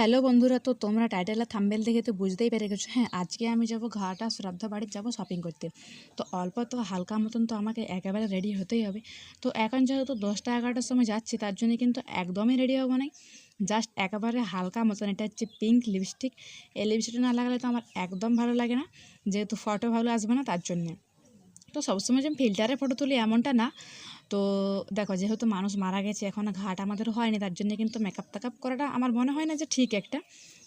Hello বন্ধুরা, তো তোমরা টাইটেল আর থাম্বেল দেখে তো বুঝতেই পেরে গেছো। হ্যাঁ আজকে আমি যাব ঘাটা শ্রদ্ধা বাড়ির যাব শপিং করতে। তো অল্প তো হালকা মতন তো আমাকে একেবারে রেডি হতেই হবে। তো এখন যেহেতু দশটা এগারোটার সময় যাচ্ছি, তার জন্য কিন্তু একদমই রেডি হব না জাস্ট একেবারে হালকা মতন, এটা হচ্ছে পিঙ্ক লিপস্টিক এই লিপস্টিক না লাগালে তো আমার একদম ভালো লাগে না। যেহেতু ফটো ভালো আসবে না, তার জন্যে। তো সবসময় যে ফিল্টারে ফটো তুলি এমনটা না। তো দেখো, যেহেতু মানুষ মারা গেছে, এখন ঘাট আমাদের হয়নি, তার জন্য কিন্তু মেকআপ টেকআপ করাটা আমার মনে হয় না যে ঠিক একটা।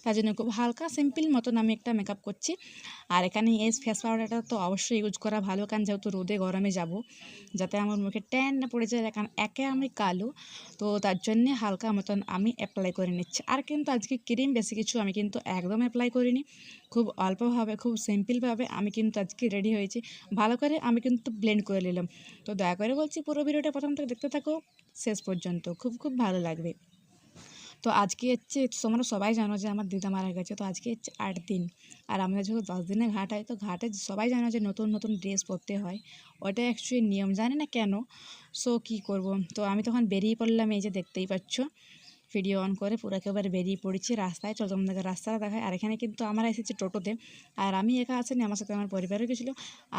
তার জন্য খুব হালকা সিম্পল মতন আমি একটা মেকআপ করছি। আর এখানে এই ফেস পাউডারটা তো অবশ্যই ইউজ করা ভালো, কারণ যেহেতু রোদে গরমে যাব, যাতে আমার মুখে ট্যান না পড়ে যায়, কারণ একে আমি কালো, তো তার জন্যে হালকা মতন আমি অ্যাপ্লাই করে নিচ্ছি। আর কিন্তু আজকে ক্রিম বেশি কিছু আমি কিন্তু একদম অ্যাপ্লাই করিনি। খুব অল্পভাবে, খুব সিম্পলভাবে আমি কিন্তু আজকে রেডি হয়েছি। ভালো করে আমি কিন্তু ব্লেন্ড করে নিলাম। তো দয়া করে বলছি পুরো ভিডিওটা প্রথম থেকে দেখতে থাকো। শেষ পর্যন্ত। খুব খুব ভালো লাগবে। তো আজকে হচ্ছে, তোমরা সবাই জানো যে আমার দিদা মারা গেছে। তো আজকে হচ্ছে আট দিন। আর আমাদের যখন দশ দিনে ঘাট হয়, তো ঘাটে সবাই জানো যে নতুন নতুন ড্রেস পরতে হয়। ওটা অ্যাকচুয়ালি নিয়ম। জানি না কেন। সো কি করব? তো আমি তখন বেরিয়ে পড়লাম এই যে দেখতেই পাচ্ছ। ভিডিও অন করে পুরো একেবারে বেরিয়ে পড়েছি রাস্তায়। চল তোমাদের রাস্তাটা দেখায় আর এখানে কিন্তু আমরা এসেছি টোটোতে। আর আমি একা আসেনি আমার সাথে আমার পরিবারও গেছিল।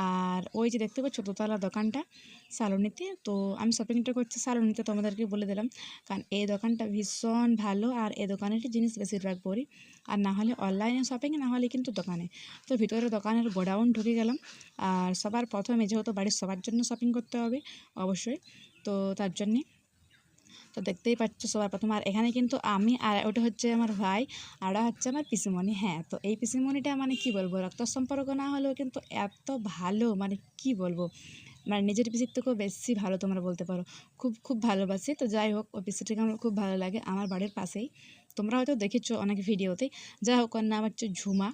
আর ওই যে দেখতে পাচ্ছ দোতলা দোকানটা সালোনিতে। তো আমি শপিংটা করছি সালোনিতে, তোমাদেরকে বলে দিলাম। কারণ এই দোকানটা ভীষণ ভালো আর এই দোকানেরই জিনিস বেশিরভাগ পড়ি আর না হলে অনলাইনে শপিং না হলে কিন্তু দোকানে। তো ভিতরে দোকানের গোডাউন ঢুকে গেলাম। আর সবার প্রথমে যেহেতু বাড়ির সবার জন্য শপিং করতে হবে অবশ্যই। তো তার জন্যে তো দেখতেই পাচ্ছ সবার প্রথম। আর এখানে কিন্তু আমি আর ওটা হচ্ছে আমার ভাই, আর হচ্ছে আমার পিসিমণি। হ্যাঁ তো এই পিসিমণিটা মানে কি বলব? রক্ত সম্পর্ক না হলেও কিন্তু এত ভালো মানে কি বলব? মানে নিজের পিসির থেকেও বেশি ভালো তোমরা বলতে পারো। খুব খুব ভালোবাসি। তো যাই হোক, ওই পিসিটাকে আমার খুব ভালো লাগে, আমার বাড়ির পাশেই। তোমরা হয়তো দেখেছ অনেক ভিডিওতেই যাই হোক, ওর নাম হচ্ছে ঝুমা।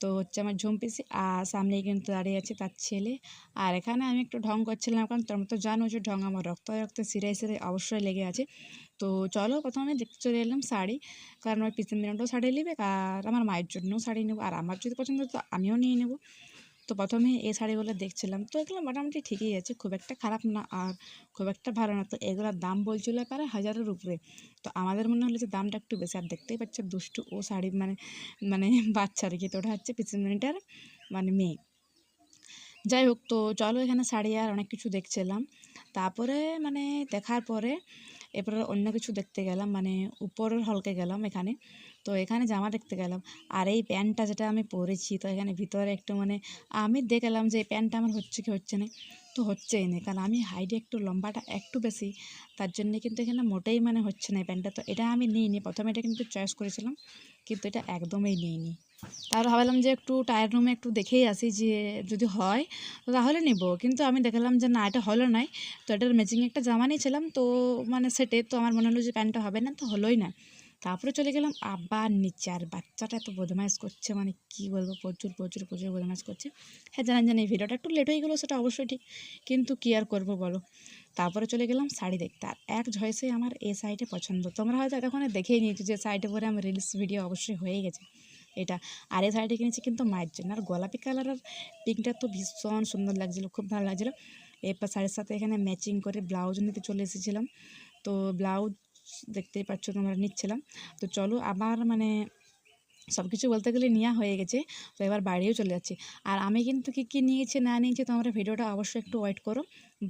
তো হচ্ছে আমার ঝুম পিসি আর সামনেই কিন্তু দাঁড়িয়ে আছে তার ছেলে। আর এখানে আমি একটু ঢং করছিলাম, কারণ তোমরা তো জানো যে ঢং আমার রক্ত রক্ত সিরাই সিরাই অবশ্যই লেগে আছে। তো চলো প্রথমে দেখতে চলে এলাম শাড়ি, কারণ আমার পিসির মিনাটাও শাড়ি নেবে, আর আমার মায়ের জন্যও শাড়ি নেব, আর আমার যদি পছন্দ তো আমিও নিয়ে নেব। তো প্রথমে এই শাড়িগুলো দেখছিলাম। তো এগুলো মোটামুটি ঠিকই আছে, খুব একটা খারাপ না আর খুব একটা ভালো না। তো এগুলোর দাম বলছিল প্রায় হাজারের উপরে। তো আমাদের মনে হলো যে দামটা একটু বেশি। আর দেখতেই পাচ্ছে দুষ্টু ও শাড়ি মানে মানে বাচ্চা আর কি। তো ওটা হচ্ছে পিসিমণিটার মানে মেয়ে। যাই হোক, তো চলো এখানে শাড়ি আর অনেক কিছু দেখছিলাম। তারপরে মানে দেখার পরে এরপরে অন্য কিছু দেখতে গেলাম। মানে উপরের হলকে গেলাম এখানে। তো এখানে জামা দেখতে গেলাম। আর এই প্যান্টটা যেটা আমি পরেছি, তো এখানে ভিতরে একটু মানে আমি দেখলাম যে এই প্যান্টটা আমার হচ্ছে কি হচ্ছে না, তো হচ্ছেই না। কারণ আমি হাইটে একটু লম্বাটা একটু বেশি, তার জন্যে কিন্তু এখানে মোটেই মানে হচ্ছে না প্যান্টটা। তো এটা আমি নিইনি, প্রথমে এটা কিন্তু চয়েস করেছিলাম, কিন্তু এটা একদমই নিইনি। তারপর ভাবলাম যে একটু টায়ার রুমে একটু দেখেই আসি যে যদি হয়, তো তাহলে নেব। কিন্তু আমি দেখলাম যে না, এটা হলো নাই। তো এটার ম্যাচিং একটা জামা নিয়েছিলাম, তো মানে সেটে তো আমার মনে হলো যে প্যান্টটা হবে না, তো হলোই না। তারপরে চলে গেলাম আবার নিচে। আর বাচ্চাটা এত বদমাইশ করছে মানে কি বলব, প্রচুর প্রচুর প্রচুর বদমাইশ করছে। হ্যাঁ জানেন জানেন, এই ভিডিওটা একটু লেট হয়ে গেলো, সেটা অবশ্যই ঠিক। কিন্তু কী আর করব বলো? তারপরে চলে গেলাম শাড়ি দেখতে। আর এক ঝয়েসে আমার এই শাড়িটা পছন্দ। তোমরা হয়তো এতক্ষণ দেখেই নিয়েছো যে শাড়িটা পরে আমার রিলস ভিডিও অবশ্যই হয়ে গেছে। এটা। আর এই শাড়িটা কিনেছি কিন্তু মায়ের জন্য। আর গোলাপি কালারের পিঙ্কটা তো ভীষণ সুন্দর লাগছিল, খুব ভালো লাগছিল। এরপর শাড়ির সাথে এখানে ম্যাচিং করে ব্লাউজ নিতে চলে এসেছিলাম। তো ব্লাউজ দেখতেই পাচ্ছ তোমরা, নিচ্ছিলাম। তো চলো আবার মানে সব কিছু বলতে গেলে নেওয়া হয়ে গেছে, তো এবার বাইরেও চলে যাচ্ছি। আর আমি কিন্তু কী কী নিয়েছি না নিয়েছি তোমরা ভিডিওটা অবশ্যই একটু ওয়েট করো।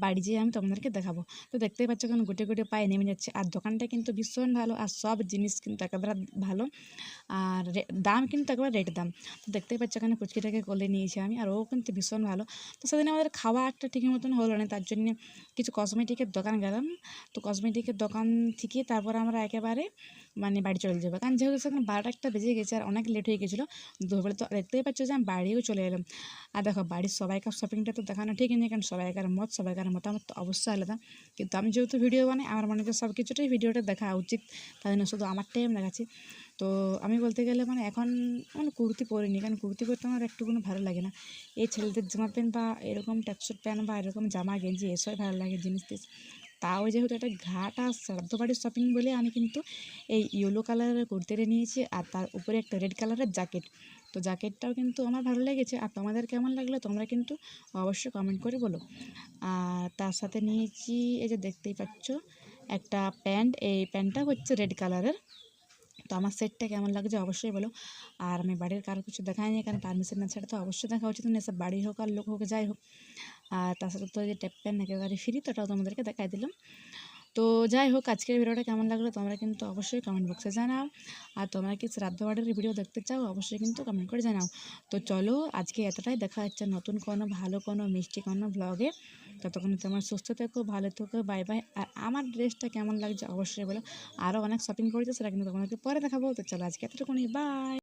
বাড়ি যেয়ে আমি তোমাদেরকে দেখাবো। তো দেখতেই পাচ্ছ কেন গুটে গুটে পায়ে নেমে যাচ্ছে। আর দোকানটা কিন্তু ভীষণ ভালো, আর সব জিনিস কিন্তু একেবারে ভালো। আর দাম কিন্তু একেবারে রেট দাম। তো দেখতেই পাচ্ছ কেন কুচকিটাকে কোলে নিয়েছি আমি, আর ও কিন্তু ভীষণ ভালো। তো সেদিন আমাদের খাওয়া একটা ঠিক মতন হলো না, তার জন্য কিছু কসমেটিকের দোকান গেলাম। তো কসমেটিকের দোকান থেকে তারপর আমরা একেবারে মানে বাড়ি চলে যাব। কারণ যেহেতু সেখানে বারোটা একটা বেজে গেছে, আর অনেক লেট হয়ে গেছিল, দুপুরে তো দেখতেই পাচ্ছ যে আমি বাড়িও চলে এলাম। আর দেখো বাড়ির সবাইকার শপিংটা তো দেখানো ঠিক নেই, কারণ সবাইকার মত, সবাইকার মতামত তো অবশ্যই আলাদা। কিন্তু আমি যেহেতু ভিডিও বানাই, আমার মনে হয় সব কিছুটাই ভিডিওটা দেখা উচিত। তাই জন্য শুধু আমার টাইম দেখাচ্ছি। তো আমি বলতে গেলে মানে এখন মানে কুর্তি পরিনি, কারণ কুর্তি পরতে আমার একটু কোনো ভালো লাগে না। এই ছেলেদের জামা প্যান্ট বা এরকম ট্যাক্সুট প্যান্ট বা এরকম জামা গেঞ্জি, এসবই ভালো লাগে জিনিস টিস তাও যেহেতু একটা ঘাট আর শ্রাদ্ধবাড়ির শপিং বলে আমি কিন্তু এই ইয়েলো কালারের কুর্তিটা নিয়েছি আর তার উপরে একটা রেড কালারের জ্যাকেট তো জ্যাকেটটাও কিন্তু আমার ভালো লেগেছে। আর তোমাদের কেমন লাগল তোমরা কিন্তু অবশ্যই কমেন্ট করে বলো। আর তার সাথে নিয়েছি এই যে দেখতেই পাচ্ছ একটা প্যান্ট এই প্যান্টটা হচ্ছে রেড কালারের তো আমার সেটটা কেমন লাগছে অবশ্যই বলো। আর আমি বাড়ির কারও কিছু দেখাইনি কারণ পারমিশন না ছাড়া তো অবশ্যই দেখা উচিত না, সব বাড়ি হোক আর লোক হোক, যাই হোক। আর তার সাথে তো যে ট্যাপ প্যান একেবারে ফ্রি তো ওটাও তোমাদেরকে দেখাই দিলাম। তো যাই হোক, আজকের ভিডিওটা কেমন লাগল তোমরা কিন্তু অবশ্যই কমেন্ট বক্সে জানাও। আর তোমরা কি শ্রাদ্ধ বাড়ির ভিডিও দেখতে চাও, অবশ্যই কিন্তু কমেন্ট করে জানাও। তো চলো, আজকে এতটাই, দেখা যাচ্ছে নতুন কোনো ভালো কোনো মিষ্টি কোনো ব্লগে ততক্ষণে তোমার সুস্থ থেকো, ভালো থেকো বাই বাই আর আমার ড্রেসটা কেমন লাগছে অবশ্যই বলো। আরও অনেক শপিং করেছে, সেটা কিন্তু তোমাদেরকে পরে দেখাবো। তো চলো আজকে এতটুকুনি বাই